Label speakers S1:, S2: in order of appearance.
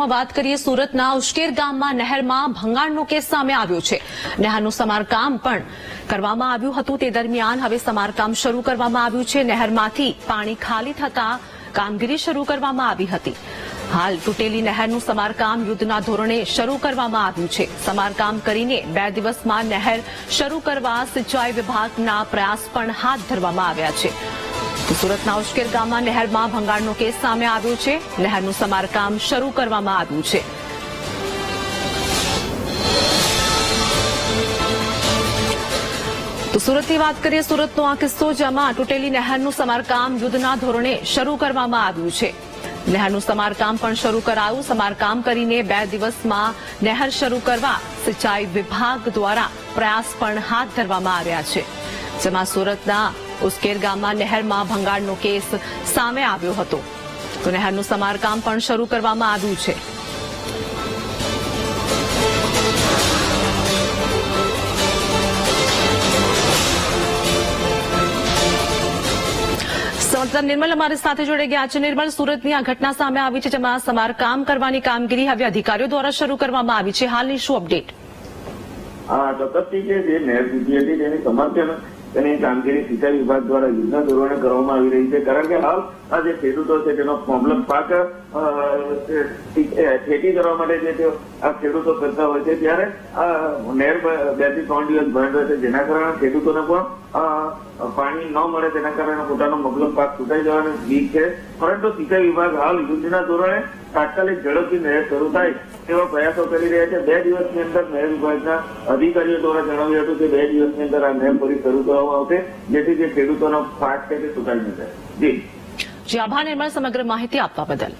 S1: સમાચારોમાં વાત કરીએ, સુરતના ઉશ્કેર ગામમાં નહેરમાં ભંગાણનો કેસ સામે આવ્યો છે. નહેરનું સમારકામ પણ કરવામાં આવ્યું હતું તે દરમિયાન હવે સમારકામ શરૂ કરવામાં આવ્યું છે. નહેરમાંથી પાણી ખાલી થતા કામગીરી શરૂ કરવામાં આવી હતી. હાલ તૂટેલી નહેરનું સમારકામ યુદ્ધના ધોરણે શરૂ કરવામાં આવ્યું છે. સમારકામ કરીને બે દિવસમાં નહેર શરૂ કરવા સિંચાઈ વિભાગના પ્રયાસ પણ હાથ ધરવામાં આવ્યા છે. સુરતના ઉશ્કેર ગામમાં નહેરમાં ભંગાણનો કેસ સામે આવ્યો છે. નહેરનું સમારકામ શરૂ કરવામાં આવ્યું છે. તો સુરતની વાત કરીએ સુરતનો આ કિસ્સો જેમાં તૂટેલી નહેરનું સમારકામ યુદ્ધના ધોરણે શરૂ કરવામાં આવ્યું છે. નહેરનું સમારકામ પણ શરૂ કરાયું. સમારકામ કરીને બે દિવસમાં નહેર શરૂ કરવા સિંચાઈ વિભાગ દ્વારા પ્રયાસ પણ હાથ ધરવામાં આવ્યા છે. જેમાં સુરતના ઉસ્કેર ગામમાં નહેરમાં ભંગાણનો કેસ સામે આવ્યો હતો. તો નહેરનું સમારકામ પણ શરૂ કરવામાં આવ્યું છે. સંવાદદાર નિર્મલ અમારી સાથે જોડાઈ ગયા છે. નિર્મલ, સુરતની આ ઘટના સામે આવી છે જેમાં સમારકામ કરવાની કામગીરી હવે અધિકારીઓ દ્વારા શરૂ કરવામાં આવી છે. હાલની શું અપડેટ?
S2: હા ચોક્કસથી જે નહેર તૂટી હતી તેની સમર્થન તેની કામગીરી સિંચાઈ વિભાગ દ્વારા યુદ્ધના ધોરણે કરવામાં આવી રહી છે. કારણ કે હાલ આ જે ખેડૂતો છે તેનો પ્રોબ્લેમ પાક ખેતી કરવા માટે જે આ ખેડૂતો કરતા હોય છે, ત્યારે આ નહેર બેથી ત્રણ દિવસ બંધ રહે છે. જેના કારણે ખેડૂતોને પણ પાણી ન મળે તેના કારણે પોતાનો મગલમ પાક છૂટાઈ જવાની બીક છે. પરંતુ સિંચાઈ વિભાગ હાલ યુદ્ધના ધોરણે તાત્કાલિક ઝડપથી નહેર શરૂ થાય તેવા પ્રયાસો કરી રહ્યા છે. બે દિવસની અંદર નહેર વિભાગના અધિકારીઓ દ્વારા જણાવ્યું હતું કે બે દિવસની અંદર આ નહેર ફરી શરૂ કરવામાં આવશે, જેથી જે ખેડૂતોનો પાક છે તે સુકાઈ જશે જી.
S1: જી, આભાર. નિર્મલ સમગ્ર માહિતી આપવા બદલ.